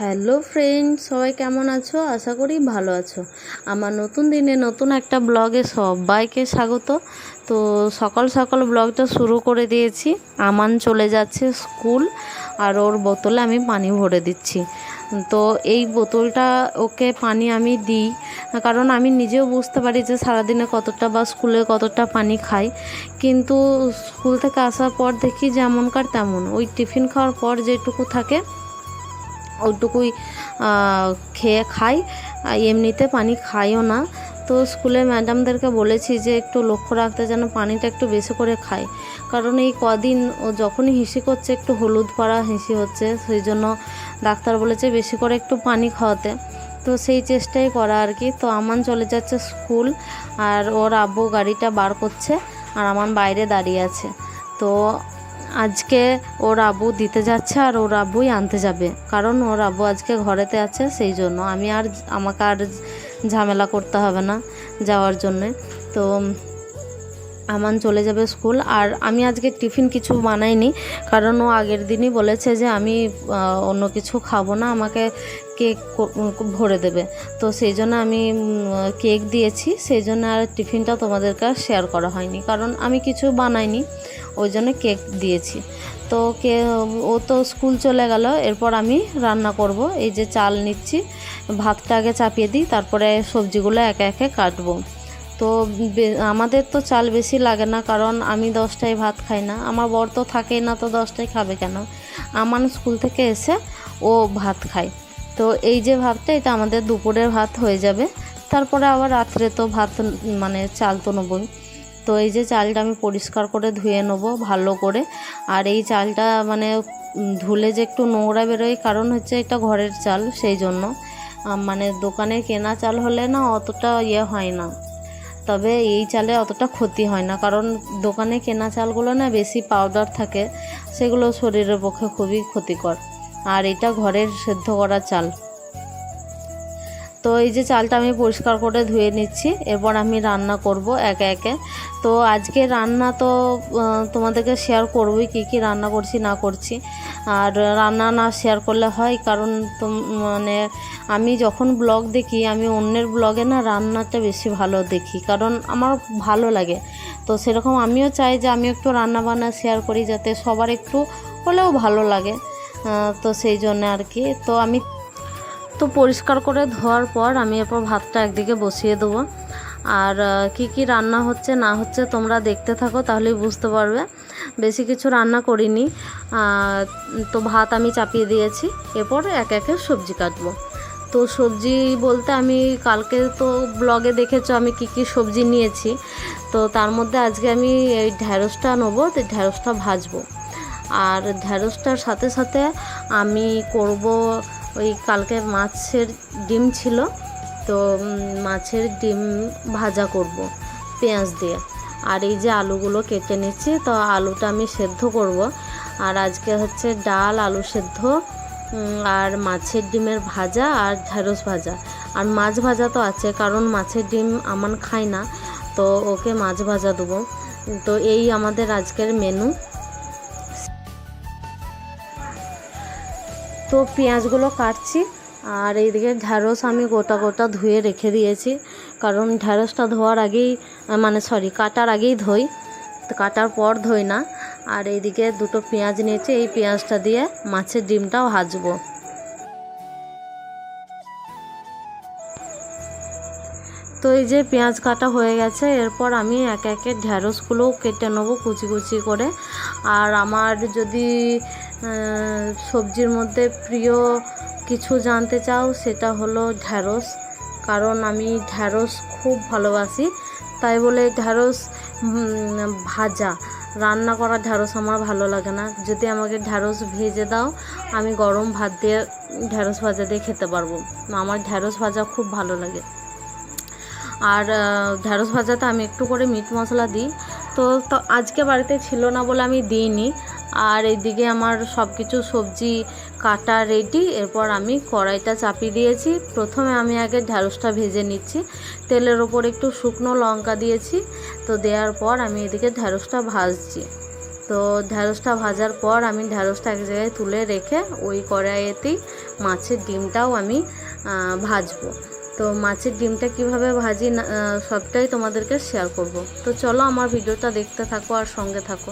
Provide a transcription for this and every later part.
Hello friend সবাই কেমন আছো? আশা করি ভালো আছো। আমার নতুন দিনে নতুন একটা ব্লগে সবাইকে স্বাগত। তো সকাল সকাল ব্লগটা শুরু করে দিয়েছি। আমান চলে যাচ্ছে স্কুল আর ওর বোতলে আমি পানি ভরে দিচ্ছি। তো এই বোতলটা ওকে পানি আমি দিই। কারণ আমি নিজেও বুঝতে পারি যে সারাদিনে কতটা বা স্কুলে কতটা পানি খাই। কিন্তু স্কুল থেকে আসার পর দেখি যেমনকার তেমন। ওই টিফিন খাওয়ার পর যেটুকু থাকে ওইটুকুই খেয়ে খাই। এমনিতে পানি খাইও না। তো স্কুলে ম্যাডামদেরকে বলেছি যে, একটু লক্ষ্য রাখতে যেন পানিটা একটু বেশি করে খায়। কারণ এই কদিন ও যখনই হিসি করছে, একটু হলুদ পড়া হিসি হচ্ছে। সেই জন্য ডাক্তার বলেছে বেশি করে একটু পানি খাওয়াতে। তো সেই চেষ্টাই করা আর কি। তো আমান চলে যাচ্ছে স্কুল আর ওর আব্বু গাড়িটা বার করছে আর আমান বাইরে দাঁড়িয়ে আছে। তো আজকে ওর আব্বু দিতে যাচ্ছে আর ওর আব্বুই আনতে যাবে। কারণ ওর আব্বু আজকে ঘরেতে আছে, সেই জন্য আমি আর আমাকে আর ঝামেলা করতে হবে না যাওয়ার জন্যে। তো আমান চলে যাবে স্কুল। আর আমি আজকে টিফিন কিছু বানাইনি, কারণ ও আগের দিনই বলেছে যে আমি অন্য কিছু খাব না। আমাকে কেক ভরে দেবে। তো সেই জন্য আমি কেক দিয়েছি। সেই জন্য আর টিফিনটা তোমাদেরকে আর শেয়ার করা হয়নি। কারণ আমি কিছু বানাইনি, ওই জন্য কেক দিয়েছি। তো কে, ও তো স্কুল চলে গেল, এরপর আমি রান্না করব। এই যে চাল নিচ্ছি, ভাতটা আগে চাপিয়ে দিই, তারপরে সবজিগুলো একে একে কাটবো। তো আমাদের তো চাল বেশি লাগে না, কারণ আমি দশটায় ভাত খাই না। আমার বর তো থাকেই না, তো দশটায় খাবে কেন? আমার স্কুল থেকে এসে ও ভাত খায়। তো এই যে ভাতটা, এটা আমাদের দুপুরের ভাত হয়ে যাবে। তারপরে আবার রাত্রে তো ভাত মানে চাল তো নেবই। তো এই যে চালটা আমি পরিষ্কার করে ধুয়ে নেব ভালো করে। আর এই চালটা মানে ধুলে যে একটু নোংরা বেরোয়, কারণ হচ্ছে এটা ঘরের চাল, সেই জন্য। মানে দোকানে কেনা চাল হলে না অতটা ইয়ে হয় না। তবে এই চালে অতটা ক্ষতি হয় না, কারণ দোকানে কেনা চালগুলো না বেশি পাউডার থাকে, সেগুলো শরীরের পক্ষে খুবই ক্ষতিকর। আর এটা ঘরের সেদ্ধ করা চাল। তো এই যে চালটা আমি পরিষ্কার করে ধুয়ে নিচ্ছি, এরপর আমি রান্না করব একে একে। তো আজকে রান্না তো তোমাদেরকে শেয়ার করবই কী কী রান্না করছি, না করছি। আর রান্না না শেয়ার করলে হয়, কারণ মানে আমি যখন ব্লগ দেখি, আমি অন্যের ব্লগে না রান্নাটা বেশি ভালো দেখি, কারণ আমার ভালো লাগে। তো সেরকম আমিও চাই যে আমি একটু রান্না বান্না শেয়ার করি, যাতে সবার একটু হলেও ভালো লাগে। তো সেই জন্য আর কি। তো আমি তো পরিষ্কার করে ধোয়ার পর আমি এরপর ভাতটা একদিকে বসিয়ে দেবো। আর কি কি রান্না হচ্ছে না হচ্ছে তোমরা দেখতে থাকো, তাহলেই বুঝতে পারবে। বেশি কিছু রান্না করিনি। তো ভাত আমি চাপিয়ে দিয়েছি। এরপর এক একে সবজি কাটবো। তো সবজি বলতে আমি কালকে তো ব্লগে দেখেছ আমি কি কি সবজি নিয়েছি। তো তার মধ্যে আজকে আমি এই ঢ্যাঁড়সটা নেব, তো ঢ্যাঁড়সটা ভাজবো। আর ঢ্যাঁড়সটার সাথে সাথে আমি করব ওই কালকে মাছের ডিম ছিল, তো মাছের ডিম ভাজা করব পেঁয়াজ দিয়ে। আর এই যে আলুগুলো কেটে নিচ্ছি, তো আলুটা আমি সেদ্ধ করব। আর আজকে হচ্ছে ডাল, আলু সেদ্ধ আর মাছের ডিমের ভাজা আর ঢ্যাঁড়স ভাজা। আর মাছ ভাজা তো আছে, কারণ মাছের ডিম আমার খায় না, তো ওকে মাছ ভাজা দেবো। তো এই আমাদের আজকের মেনু তো পেঁয়াজগুলো কাটছি আর এইদিকে ঢ্যাঁড়স আমি গোটা গোটা ধুয়ে রেখে দিয়েছি। কারণ ঢ্যাঁড়সটা ধোয়ার আগেই মানে সরি কাটার আগেই ধোই। কাটার পর ধোই না। আর এইদিকে দুটো পেঁয়াজ নিয়েছি, এই পেঁয়াজটা দিয়ে মাছের ডিমটাও ভাজবো। তো এই যে পেঁয়াজ কাটা হয়ে গেছে, এরপর আমি একে একে ঢ্যাঁড়সগুলোও কেটে নেব কুচি কুচি করে। আর আমার যদি সবজির মধ্যে প্রিয় কিছু জানতে চাও, সেটা হলো ঢ্যাঁড়স কারণ আমি ঢ্যাঁড়স খুব ভালোবাসি। তাই বলে ঢ্যাঁড়স ভাজা, রান্না করা ঢ্যাঁড়স আমার ভালো লাগে না। যদি আমাকে ঢ্যাঁড়স ভেজে দাও, আমি গরম ভাত দিয়ে ঢ্যাঁড়স ভাজা দিয়ে খেতে পারব। আমার ঢ্যাঁড়স ভাজা খুব ভালো লাগে। আর ঢ্যাঁড়স ভাজাতে আমি একটু করে মিট মশলা দিই। তো তো আজকে বাড়িতে ছিল না বলে আমি দিইনি। আর এইদিকে আমার সব কিছু সবজি কাটা রেডি এরপর আমি কড়াইটা চাপিয়ে দিয়েছি। প্রথমে আমি আগে ঢ্যাঁড়সটা ভেজে নিচ্ছি। তেলের ওপর একটু শুকনো লঙ্কা দিয়েছি। তো দেওয়ার পর আমি এদিকে ঢ্যাঁড়সটা ভাজছি। তো ঢ্যাঁড়সটা ভাজার পর আমি ঢ্যাঁড়সটা এক জায়গায় তুলে রেখে ওই কড়াইয়েতেই মাছের ডিমটাও আমি ভাজবো। তো মাছের ডিমটা কীভাবে ভাজি সবটাই তোমাদেরকে শেয়ার করব। তো চলো আমার ভিডিওটা দেখতে থাকো আর সঙ্গে থাকো।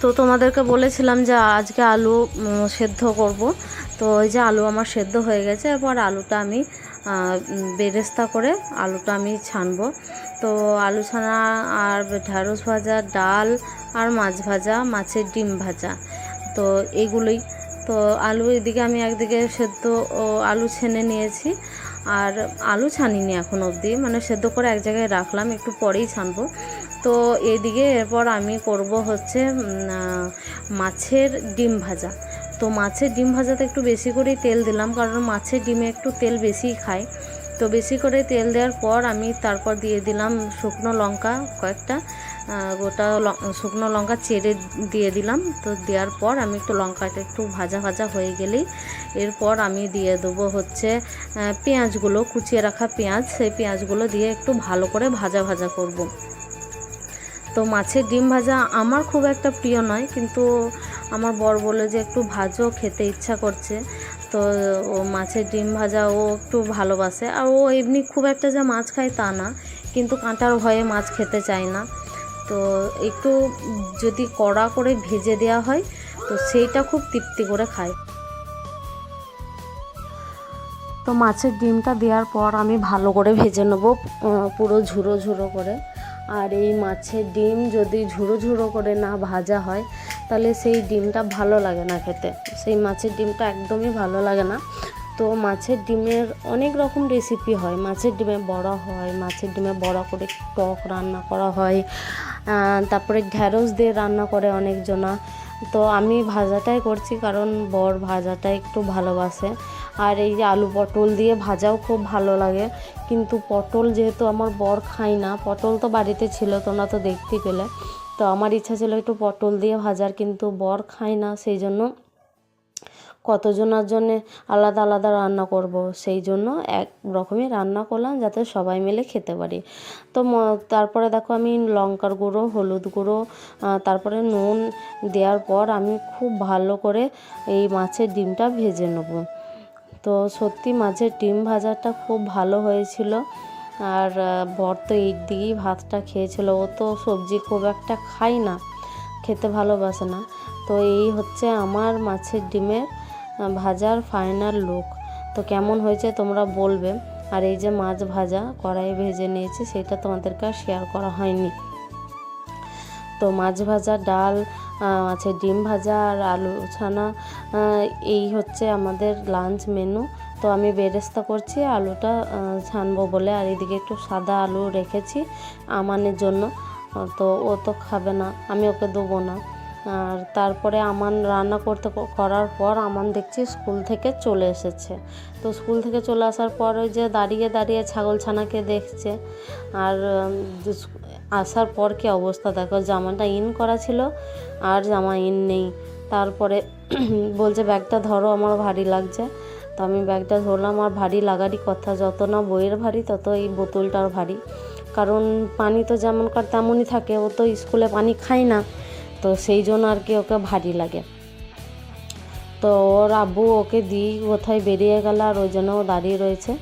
তো তোমাদেরকে বলেছিলাম যে আজকে আলু সেদ্ধ করব। তো ওই যে আলু আমার সেদ্ধ হয়ে গেছে, এরপর আলুটা আমি বেরেস্তা করে আলুটা আমি ছানবো। তো আলু ছানা আর ঢ্যাঁড়স ভাজা, ডাল আর মাছ ভাজা, মাছের ডিম ভাজা, তো এগুলোই। তো আলু এদিকে আমি একদিকে সেদ্ধ ও আলু ছেনে নিয়েছি, আর আলু ছানিনি এখন অবধি মানে সেদ্ধ করে এক জায়গায় রাখলাম, একটু পরেই ছানবো। তো এদিকে এরপর আমি করব হচ্ছে মাছের ডিম ভাজা। তো মাছের ডিম ভাজাতে একটু বেশি করেই তেল দিলাম, কারণ মাছের ডিমে একটু তেল বেশিই খায়। তো বেশি করে তেল দেওয়ার পর আমি তারপর দিয়ে দিলাম শুকনো লঙ্কা কয়েকটা গোটা শুকনো লঙ্কা চেড়ে দিয়ে দিলাম। তো দেওয়ার পর আমি একটু লঙ্কাটা একটু ভাজা ভাজা হয়ে গেলেই এরপর আমি দিয়ে দেবো হচ্ছে পেঁয়াজগুলো, কুচিয়ে রাখা পেঁয়াজ। সেই পেঁয়াজগুলো দিয়ে একটু ভালো করে ভাজা ভাজা করব। তো মাছের ডিম ভাজা আমার খুব একটা প্রিয় নয়, কিন্তু আমার বর বলে যে একটু ভাজো, খেতে ইচ্ছা করছে। তো ও মাছের ডিম ভাজা ও একটু ভালোবাসে। আর ও এমনি খুব একটা যে মাছ খায় তা না, কিন্তু কাঁটার ভয়ে মাছ খেতে চায় না। তো একটু যদি কড়া করে ভেজে দেওয়া হয়, তো সেইটা খুব তৃপ্তি করে খায়। তো মাছের ডিমটা দেওয়ার পর আমি ভালো করে ভেজে নেব পুরো ঝুরো ঝুরো করে। আর এই মাছের ডিম যদি ঝুড়ো ঝুড়ো করে না ভাজা হয়, তাহলে সেই ডিমটা ভালো লাগে না খেতে। সেই মাছের ডিমটা একদমই ভালো লাগে না। তো মাছের ডিমের অনেক রকম রেসিপি হয়। মাছের ডিমে বড়া হয়, মাছের ডিমে বড়া করে টক রান্না করা হয় তারপরে ঢ্যাঁড়স দিয়ে রান্না করে অনেকজনা তো আমি ভাজাটাই করছি, কারণ বর ভাজাটা একটু ভালোবাসে। আর এই যে আলু পটল দিয়ে ভাজাও খুব ভালো লাগে। কিন্তু পটল যেহেতু আমার বর খায় না, পটল তো বাড়িতে ছিল তোমরা তো দেখতেই পেলে। তো আমার ইচ্ছা ছিল একটু পটল দিয়ে ভাজার, কিন্তু বর খায় না, সেই জন্য কতজনের জন্যে আলাদা আলাদা রান্না করব, সেই জন্য এক রকমই রান্না করলাম যাতে সবাই মিলে খেতে পারি। তো তারপরে দেখো আমি লঙ্কার গুঁড়ো, হলুদ গুঁড়ো তারপরে নুন দেওয়ার পর আমি খুব ভালো করে এই মাছের ডিমটা ভেজে নেব। তো সত্যি মাছের ডিম ভাজাটা খুব ভালো হয়েছিল। আর বর তো এই দিকেই ভাতটা খেয়েছিল। ও তো সবজি খুব একটা খায় না, খেতে ভালোবাসে না। তো এই হচ্ছে আমার মাছের ডিমের ভাজার ফাইনাল লুক তো কেমন হয়েছে তোমরা বলবে। আর এই যে মাছ ভাজা কড়াই ভেজে নিয়েছি, সেটা তোমাদেরকে আর শেয়ার করা হয়নি। তো মাছ ভাজা, ডাল আছে ডিম ভাজা আর আলু ছানা এই হচ্ছে আমাদের লাঞ্চ মেনু তো আমি বেরেস্তা করছি, আলুটা ছানবো বলে। আর এদিকে একটু সাদা আলু রেখেছি আমানের জন্য। তো ও তো খাবে না, আমি ওকে দেবো না। আর তারপরে আমান রান্না করতে করার পর আমান দেখছি স্কুল থেকে চলে এসেছে। তো স্কুল থেকে চলে আসার পর ওই যে দাঁড়িয়ে দাঁড়িয়ে ছাগল ছানাকে দেখছে। আর আসার পর কি অবস্থা? দেখো, জামাটা ইন করা ছিল, আর জামা ইন নেই। তারপরে বলছে, ব্যাগটা ধরো, আমার ভারী লাগছে। তো আমি ব্যাগটা ধরলাম, আর ভারী লাগারই কথা, যত না বইয়ের ভারী, তত এই বোতলটার ভারী। কারণ পানি তো যেমনকার তেমনই থাকে, ও তো স্কুলে পানি খায় না, তো সেই জন্য আর কি ওকে ভারী লাগে। তো ওর আব্বু ওকে দিই কোথায় বেরিয়ে গেল, আর ওই জন্য ও দাঁড়িয়ে রয়েছে।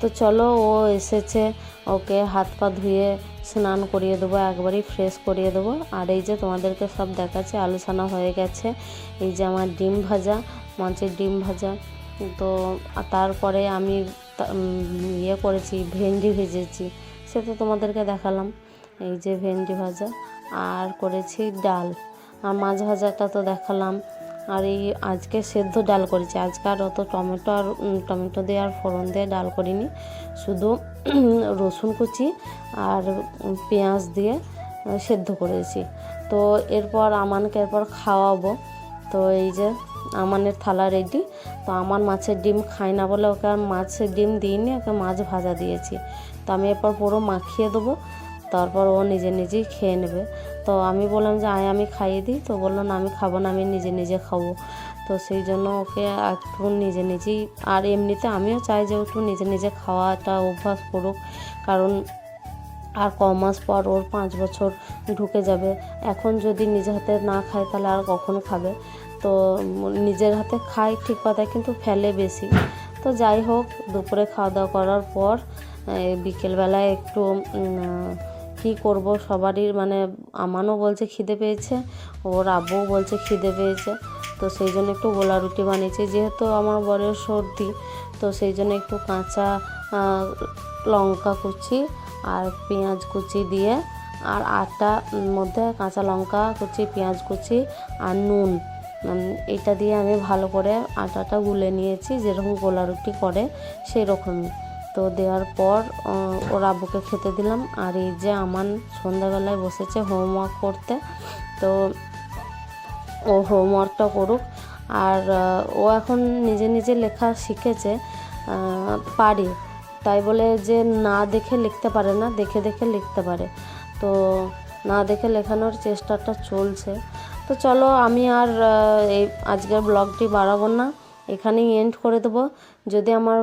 তো চলো, ও এসেছে, ওকে হাত পা ধুয়ে স্নান করিয়ে দেবো, একবারই ফ্রেশ করিয়ে দেবো। আর এই যে তোমাদেরকে সব দেখাচ্ছে, আলোচনা হয়ে গেছে। এই যে আমার ডিম ভাজা মাছের ডিম ভাজা। তো তারপরে আমি ইয়ে করেছি, ভেন্ডি ভেজেছি, সে তো তোমাদেরকে দেখালাম। এই যে ভেন্ডি ভাজা, আর করেছি ডাল। আর মাছ ভাজাটা তো দেখালাম। আর এই আজকে সেদ্ধ ডাল করেছি। আজকে আর অত টমেটো আর টমেটো দিয়ে আর ফোড়ন দিয়ে ডাল করিনি। শুধু রসুন কুচি আর পেঁয়াজ দিয়ে সেদ্ধ করেছি। তো এরপর আমানকে এরপর খাওয়াবো। তো এই যে আমানের থালা রেডি তো আমার মাছের ডিম খাই না বলে ওকে মাছের ডিম দিইনি, ওকে মাছ ভাজা দিয়েছি। তো আমি এরপর পুরো মাখিয়ে দেবো, তারপর ও নিজে নিজেই খেয়ে নেবে। তো আমি বললাম যে, আয়, আমি খাইয়ে দিই। তো বলল, না, আমি খাব না, আমি নিজে নিজে খাব। তো সেই জন্য ওকে একটু নিজে নিজেই, আর এমনিতে আমিও চাই যে একটু নিজে নিজে খাওয়াটা অভ্যাস করুক, কারণ আর ক মাস পর ওর পাঁচ বছর ঢুকে যাবে। এখন যদি নিজে হাতে না খায় তাহলে আর কখন খাবে? তো নিজের হাতে খায় ঠিক কথা কিন্তু ফেলে বেশি। তো যাই হোক, দুপুরে খাওয়া দাওয়া করার পর বিকেলবেলায় একটু কী করব সবারই মানে আমানও বলছে খিদে পেয়েছে, ওর আব্বুও বলছে খিদে পেয়েছে। তো সেই জন্য একটু গোলা রুটি বানিয়েছি। যেহেতু আমার বরের সর্দি, তো সেই জন্য একটু কাঁচা লঙ্কা কুচি আর পেঁয়াজ কুচি দিয়ে আর আটা মধ্যে কাঁচা লঙ্কা কুচি, পেঁয়াজ কুচি আর নুন। এটা দিয়ে আমি ভালো করে আটাটা গুলে নিয়েছি, যেরকম গোলা রুটি করে সেই রকমই তো দেওয়ার পর ওর আব্বুকে খেতে দিলাম। আর এই যে আমার সন্ধ্যাবেলায় বসেছে হোমওয়ার্ক করতে, তো ও হোমওয়ার্কটা করুক। আর ও এখন নিজে নিজে লেখা শিখেছে পারে। তাই বলে যে না দেখে লিখতে পারে না, দেখে দেখে লিখতে পারে। তো না দেখে লেখানোর চেষ্টাটা চলছে। তো চলো আমি আর এই আজকের ব্লগটি বাড়াবো না। এখানেই এন্ড করে দেবো। যদি আমার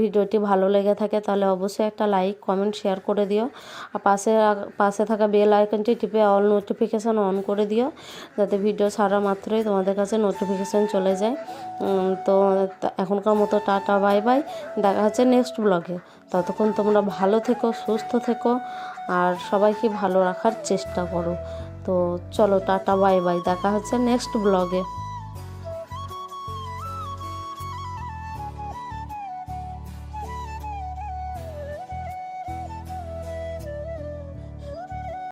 ভিডিওটি ভালো লেগে থাকে তাহলে অবশ্যই একটা লাইক কমেন্ট শেয়ার করে দিও। আর পাশে পাশে থাকা বেল আইকনটি টিপে অল নোটিফিকেশান অন করে দিও, যাতে ভিডিও ছাড়া মাত্রই তোমাদের কাছে নোটিফিকেশান চলে যায়। তো এখনকার মতো টাটা বাই বাই দেখা হচ্ছে নেক্সট ব্লগে ততক্ষণ তোমরা ভালো থেকো, সুস্থ থেকো, আর সবাইকে ভালো রাখার চেষ্টা করো। তো চলো টাটা বাই বাই দেখা হচ্ছে নেক্সট ব্লগে